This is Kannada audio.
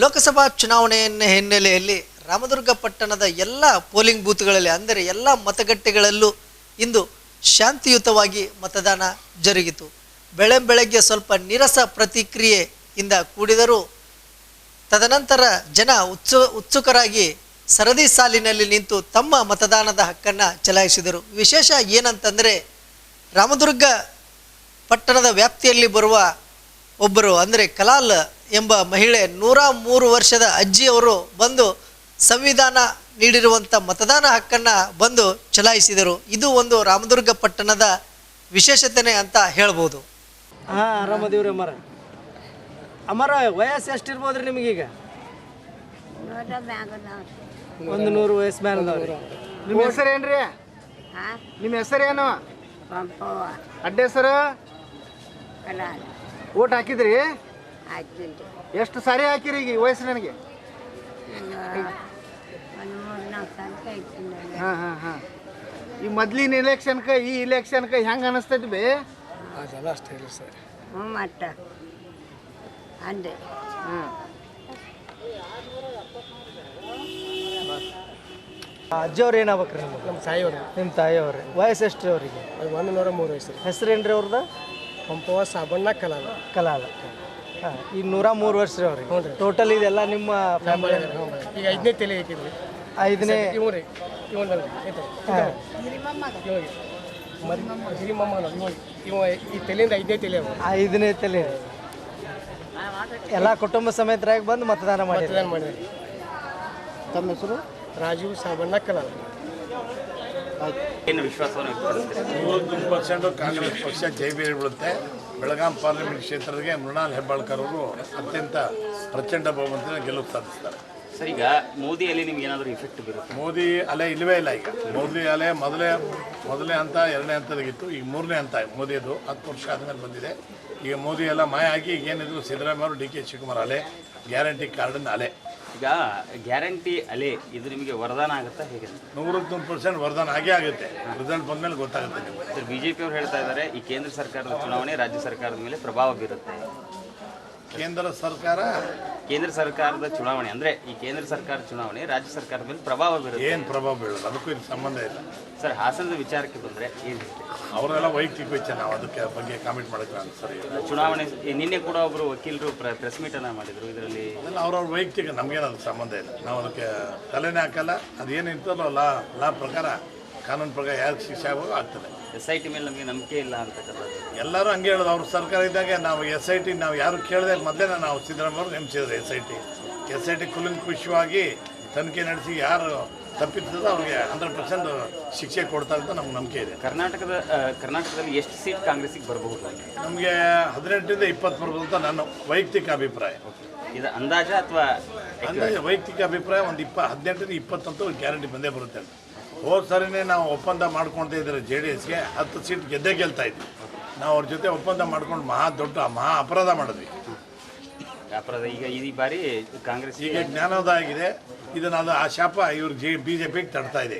ಲೋಕಸಭಾ ಚುನಾವಣೆಯ ಹಿನ್ನೆಲೆಯಲ್ಲಿ ರಾಮದುರ್ಗ ಪಟ್ಟಣದ ಎಲ್ಲ ಪೋಲಿಂಗ್ ಬೂತ್ಗಳಲ್ಲಿ, ಅಂದರೆ ಎಲ್ಲ ಮತಗಟ್ಟೆಗಳಲ್ಲೂ ಇಂದು ಶಾಂತಿಯುತವಾಗಿ ಮತದಾನ ಜರುಗಿತು. ಬೆಳೆ ಬೆಳಗ್ಗೆ ಸ್ವಲ್ಪ ನೀರಸ ಪ್ರತಿಕ್ರಿಯೆಯಿಂದ ಕೂಡಿದರೂ ತದನಂತರ ಜನ ಉತ್ಸು, ಉತ್ಸುಕರಾಗಿ ಸರದಿ ಸಾಲಿನಲ್ಲಿ ನಿಂತು ತಮ್ಮ ಮತದಾನದ ಹಕ್ಕನ್ನು ಚಲಾಯಿಸಿದರು. ವಿಶೇಷ ಏನಂತಂದರೆ, ರಾಮದುರ್ಗ ಪಟ್ಟಣದ ವ್ಯಾಪ್ತಿಯಲ್ಲಿ ಬರುವ ಒಬ್ಬರು, ಅಂದರೆ ಕಲಾಲ್ ಎಂಬ ಮಹಿಳೆ ನೂರ ಮೂರು ವರ್ಷದ ಅಜ್ಜಿಯವರು ಬಂದು ಸಂವಿಧಾನ ನೀಡಿರುವಂಥ ಮತದಾನ ಹಕ್ಕನ್ನು ಬಂದು ಚಲಾಯಿಸಿದರು. ಇದು ಒಂದು ರಾಮದುರ್ಗ ಪಟ್ಟಣದ ವಿಶೇಷತೆನೆ ಅಂತ ಹೇಳ್ಬೋದು. ಹಾಂ ಆರಾಮದೇವ್ರಿ ಅಮರ ಅಮರ ವಯಸ್ಸು ಎಷ್ಟು ಇರ್ಬೋದ್ರಿ ನಿಮಗೀಗ? ಒಂದು ನೂರು ವಯಸ್ಸು ಮೇಲೆ ಅದಾವ್ರಿ ನಿಮ್ಮ ಹೆಸರೇನ್ರಿ? ಹಾಂ? ನಿಮ್ಮ ಹೆಸರೇನು? ಏನು ಅಡ್ಡ ಹೆಸರು? ಓಟ್ ಹಾಕಿದ್ರಿ? ಎಷ್ಟು ಸಾರಿ ಹಾಕಿರಿ ಈಗ ಈ ವಯಸ್ಸು ನನಗೆ ಒಂದು ಮೂರು ನಾಲ್ಕು. ಹಾಂ ಹಾಂ ಹಾಂ. ಈ ಮೊದ್ಲಿನ ಇಲೆಕ್ಷನ್ಕ ಈ ಇಲೆಕ್ಷನ್ಕ ಹೆಂಗೆ ಅನಿಸ್ತೈತಿ ಬೇ? ಹ್ಞೂ ಮಟ್ಟ ಅಂದೆ. ಹಾಂ ಅಜ್ಜಿಯವ್ರು ಏನಾಗ್ಬೇಕ್ರಿ ನಿಮ್ಗೆ? ನಮ್ಮ ತಾಯಿಯವರು. ನಿಮ್ಮ ತಾಯಿಯವ್ರಿ. ವಯಸ್ಸು ಎಷ್ಟು ರೀ ಅವರಿಗೆ ಒಂದು ನೂರ ಮೂರು ವಯಸ್ಸು ರೀ. ಹೆಸರೇನ್ರಿ ಅವ್ರದ್ದು ಪಂಪವ ಸಾಬಣ್ಣ ಕಲಾಲ. ಕಲಾಲ. ಈಗ ನೂರ ಮೂರು ವರ್ಷ ರೀ ಅವ್ರಿಗೆ. ಹ್ಞೂ ರೀ. ಟೋಟಲ್ ಇದೆಲ್ಲ ನಿಮ್ಮ ಫ್ಯಾಮಿಲಿ ಈಗ ಐದನೇ ತಲೆ ಐತಿದ್ರಿ ಐದನೇ ಇವ್ ರೀ. ಹಿರಿಮಮ್ಮ ಇವ ಈ ತಲೆಯಿಂದ ಐದನೇ ತಲೆ ಅವ ಐದನೇ ತಲೆ. ಎಲ್ಲ ಕುಟುಂಬ ಸಮೇತರಾಗಿ ಬಂದು ಮತದಾನ ಮಾಡಿ ಮತದಾನ ಮಾಡಿದ್ರಿ ತಮ್ಮ ಹೆಸರು? ರಾಜೀವ್ ಸಾಬಣ್ಣ ಕಲಾಲ ಏನು ವಿಶ್ವಾಸವನ್ನು ಮೂವತ್ತೊಂದು ಪರ್ಸೆಂಟು ಕಾಂಗ್ರೆಸ್ ಪಕ್ಷ ಜೈ ಬೀರಿ ಬೀಳುತ್ತೆ ಬೆಳಗಾಂ ಪಾರ್ಲಿಮೆಂಟ್ ಕ್ಷೇತ್ರಕ್ಕೆ ಮೃಣಾಲ್ ಹೆಬ್ಬಾಳ್ಕರ್ ಅವರು ಅತ್ಯಂತ ಪ್ರಚಂಡ ಬಹುಮತದಿಂದ ಗೆಲುವು ಸಾಧಿಸ್ತಾರೆ. ಸರ್ ಈಗ ಅಲೆ ನಿಮ್ಗೆ ಏನಾದರೂ ಇಫೆಕ್ಟ್ ಬರುತ್ತೆ? ಮೋದಿ ಅಲೆ ಇಲ್ಲವೇ ಇಲ್ಲ ಈಗ. ಮೋದಿ ಅಲೆ ಮೊದಲೇ ಮೊದಲನೇ ಹಂತ ಎರಡನೇ ಹಂತದಾಗಿತ್ತು. ಈಗ ಮೂರನೇ ಹಂತ ಮೋದಿಯದು ಹತ್ತು ವರ್ಷ ಆದಮೇಲೆ ಬಂದಿದೆ. ಈಗ ಮೋದಿ ಎಲ್ಲ ಮಾಯ ಆಗಿ ಈಗ ಏನಿದ್ರು ಸಿದ್ದರಾಮಯ್ಯ ಅವರು ಡಿ ಕೆ ಶಿವಕುಮಾರ್ ಅಲೆ ಗ್ಯಾರಂಟಿ ಕಾರ್ಡಿನ ಅಲೆ. ಈಗ ಗ್ಯಾರಂಟಿ ಅಲೆ ಇದು ನಿಮಗೆ ವರದಾನ ಆಗುತ್ತಾ ಹೇಗೆ? ನೂರಕ್ಕೆ ನೂರು ಪರ್ಸೆಂಟ್ ವರದಾನ ಆಗೇ ಆಗುತ್ತೆ. ರಿಸಲ್ಟ್ ಬಂದಮೇಲೆ ಗೊತ್ತಾಗುತ್ತೆ ನಿಮಗೆ. ಸರ್ ಬಿ ಜೆ ಪಿಯವರು ಹೇಳ್ತಾ ಇದ್ದಾರೆ ಈ ಕೇಂದ್ರ ಸರ್ಕಾರದ ಚುನಾವಣೆ ರಾಜ್ಯ ಸರ್ಕಾರದ ಮೇಲೆ ಪ್ರಭಾವ ಬೀರುತ್ತೆ. ಕೇಂದ್ರ ಸರ್ಕಾರ ಕೇಂದ್ರ ಸರ್ಕಾರದ ಚುನಾವಣೆ ಅಂದ್ರೆ ಈ ಕೇಂದ್ರ ಸರ್ಕಾರ ಚುನಾವಣೆ ರಾಜ್ಯ ಸರ್ಕಾರದ ಮೇಲೆ ಪ್ರಭಾವ ಬೀರುತ್ತೆ. ಏನು ಪ್ರಭಾವ ಬೀಳೋದು ಅದಕ್ಕೂ ಇದು ಸಂಬಂಧ ಇಲ್ಲ. ಸರ್ ಹಾಸನದ ವಿಚಾರಕ್ಕೆ ಬಂದ್ರೆ ಏನು ಅವರೆಲ್ಲ ವೈಯಕ್ತಿಕ ವಿಚಾರ ನಾವು ಅದಕ್ಕೆ ಬಗ್ಗೆ ಕಾಮೆಂಟ್ ಮಾಡೋಕ್ಕೆ ನಾನು ಸರಿ ಇಲ್ಲ. ಚುನಾವಣೆ ನಿನ್ನೆ ಕೂಡ ಒಬ್ಬರು ವಕೀಲರು ಪ್ರೆಸ್ ಮೀಟ್ ಅನ್ನ ಮಾಡಿದ್ರು ಇದರಲ್ಲಿ. ಅದೆಲ್ಲ ಅವ್ರವ್ರ ವೈಯಕ್ತಿಕ ನಮಗೇನು ಅದು ಸಂಬಂಧ ಇಲ್ಲ. ನಾವು ಅದಕ್ಕೆ ತಲೆನೇ ಹಾಕಲ್ಲ ಅದೇನು ಇರ್ತದೋ ಲಾ ಲಾ ಪ್ರಕಾರ ಕಾನೂನು ಪ್ರಕಾರ ಯಾರು ಶಿಕ್ಷೆ ಆಗೋದು ಆಗ್ತದೆ. ಎಸ್ ಐ ಟಿ ಮೇಲೆ ನಮಗೆ ನಂಬಿಕೆ ಇಲ್ಲ ಅಂತಕ್ಕಂಥದ್ದು ಎಲ್ಲರೂ ಹಂಗೆ ಹೇಳೋದು. ಅವ್ರ ಸರ್ಕಾರ ಇದ್ದಾಗ ನಾವು ಎಸ್ ಐ ಟಿ ನಾವು ಯಾರು ಕೇಳದೆ ಮೊದಲೇ ನಾವು ಸಿದ್ದರಾಮಯ್ಯ ಅವರು ನೇಮಿಸಿದ್ರು S I T S I T ಕುಲಂಕುಷವಾಗಿ ತನಿಖೆ ನಡೆಸಿ ಯಾರು ತಪ್ಪಿರ್ತದೋ ಅವ್ರಿಗೆ ಹಂಡ್ರೆಡ್ ಪರ್ಸೆಂಟ್ ಶಿಕ್ಷೆ ಕೊಡ್ತಾ ಅಂತ ನಮ್ಗೆ ನಂಬಿಕೆ ಇದೆ. ಕರ್ನಾಟಕದ ಕರ್ನಾಟಕದಲ್ಲಿ ಎಷ್ಟು ಸೀಟ್ ಕಾಂಗ್ರೆಸ್ಸಿಗೆ ಬರಬಹುದು ನಮಗೆ ಹದಿನೆಂಟರಿಂದ ಇಪ್ಪತ್ತು ಬರ್ಬೋದು ಅಂತ ನನ್ನ ವೈಯಕ್ತಿಕ ಅಭಿಪ್ರಾಯ. ಇದು ಅಂದಾಜ ಅಥವಾ ಅಂದಾಜು ವೈಯಕ್ತಿಕ ಅಭಿಪ್ರಾಯ ಒಂದು ಇಪ್ಪ ಹದಿನೆಂಟರಿಂದ ಇಪ್ಪತ್ತಂತೂ ಗ್ಯಾರಂಟಿ ಬಂದೇ ಬರುತ್ತೆ ಹೋದ ಸರಿನೇ ನಾವು ಒಪ್ಪಂದ ಮಾಡ್ಕೊಳ್ತಾ ಇದ್ದಾರೆ ಜೆ ಡಿ ಎಸ್ಗೆ ಹತ್ತು ಸೀಟ್ ಗೆದ್ದೇ ಗೆಲ್ತಾ ಇದ್ವಿ. ನಾವು ಅವ್ರ ಜೊತೆ ಒಪ್ಪಂದ ಮಾಡ್ಕೊಂಡು ಮಹಾ ದೊಡ್ಡ ಮಹಾ ಅಪರಾಧ ಮಾಡಿದ್ವಿ. ಅಪರಾಧ ಈಗ ಈ ಬಾರಿ ಕಾಂಗ್ರೆಸ್ ಈಗ ಜ್ಞಾನೋದಯ ಆಗಿದೆ. ಇದನ್ನ ಅದು ಆ ಶಾಪ ಇವ್ರು ಜೆ ಬಿ ಜೆ ಪಿಗೆ ತಡ್ತಾ ಇದೆ.